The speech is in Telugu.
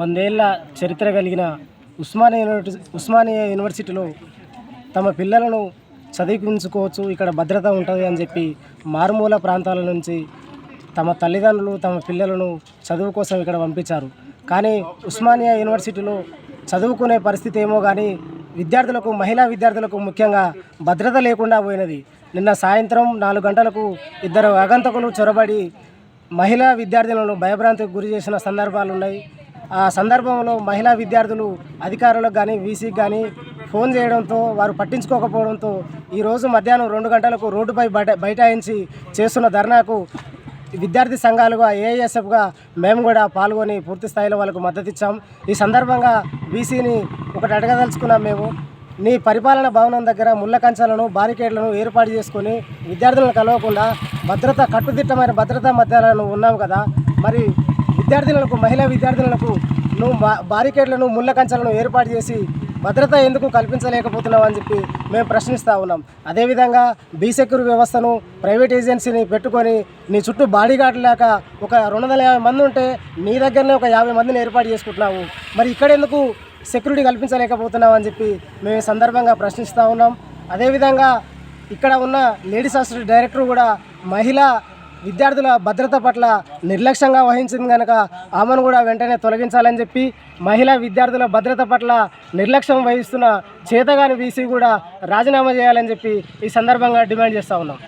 వందేళ్ళ చరిత్ర కలిగిన ఉస్మానియా యూనివర్సిటీ ఉస్మానియా యూనివర్సిటీలో తమ పిల్లలను చదివించుకోవచ్చు ఇక్కడ భద్రత ఉంటుంది అని చెప్పి మారుమూల ప్రాంతాల నుంచి తమ తల్లిదండ్రులు తమ పిల్లలను చదువు కోసం ఇక్కడ పంపించారు. కానీ ఉస్మానియా యూనివర్సిటీలో చదువుకునే పరిస్థితి ఏమో కానీ విద్యార్థులకు మహిళా విద్యార్థులకు ముఖ్యంగా భద్రత లేకుండా పోయినది. నిన్న సాయంత్రం నాలుగు గంటలకు ఇద్దరు ఆగంతకులు చొరబడి మహిళా విద్యార్థులను భయభ్రాంతికి గురి చేసిన సందర్భాలు ఉన్నాయి. ఆ సందర్భంలో మహిళా విద్యార్థులు అధికారులకు కానీ వీసీకి కానీ ఫోన్ చేయడంతో వారు పట్టించుకోకపోవడంతో ఈరోజు మధ్యాహ్నం రెండు గంటలకు రోడ్డుపై బయట బైఠాయించి చేస్తున్న ధర్నాకు విద్యార్థి సంఘాలుగా ఏఐఎస్ఎఫ్గా మేము కూడా పాల్గొని పూర్తి స్థాయిలో వాళ్ళకు మద్దతు ఇచ్చాం ఈ సందర్భంగా బీసీని ఒకటి అడగదలుచుకున్నాం మేము. నీ పరిపాలన భవనం దగ్గర ముళ్ళ కంచాలను బారికేడ్లను ఏర్పాటు చేసుకొని విద్యార్థులను కలవకుండా భద్రత కట్టుదిట్టమైన భద్రతా మధ్యాలను ఉన్నావు కదా. మరి విద్యార్థులకు మహిళా విద్యార్థులకు నువ్వు బారికేడ్లను ముళ్ళ కంచాలను ఏర్పాటు చేసి భద్రత ఎందుకు కల్పించలేకపోతున్నావు అని చెప్పి మేము ప్రశ్నిస్తూ ఉన్నాం. అదేవిధంగా బీసెక్యూర్ వ్యవస్థను ప్రైవేట్ ఏజెన్సీని పెట్టుకొని నీ చుట్టూ బాడీగార్డ్ లేక ఒక రెండు వందల యాభై మంది ఉంటే నీ దగ్గరనే ఒక యాభై మందిని ఏర్పాటు చేసుకుంటున్నావు. మరి ఇక్కడ ఎందుకు సెక్యూరిటీ కల్పించలేకపోతున్నాం అని చెప్పి మేము ఈ సందర్భంగా ప్రశ్నిస్తూ ఉన్నాం. అదేవిధంగా ఇక్కడ ఉన్న లేడీస్ హాస్టల్ డైరెక్టర్ కూడా మహిళా విద్యార్థుల భద్రత పట్ల నిర్లక్ష్యంగా వహించింది కనుక ఆమెను కూడా వెంటనే తొలగించాలని చెప్పి మహిళా విద్యార్థుల భద్రత పట్ల నిర్లక్ష్యం వహిస్తున్న చేతగాని వీసీ కూడా రాజీనామా చేయాలని చెప్పి ఈ సందర్భంగా డిమాండ్ చేస్తూ ఉన్నాం.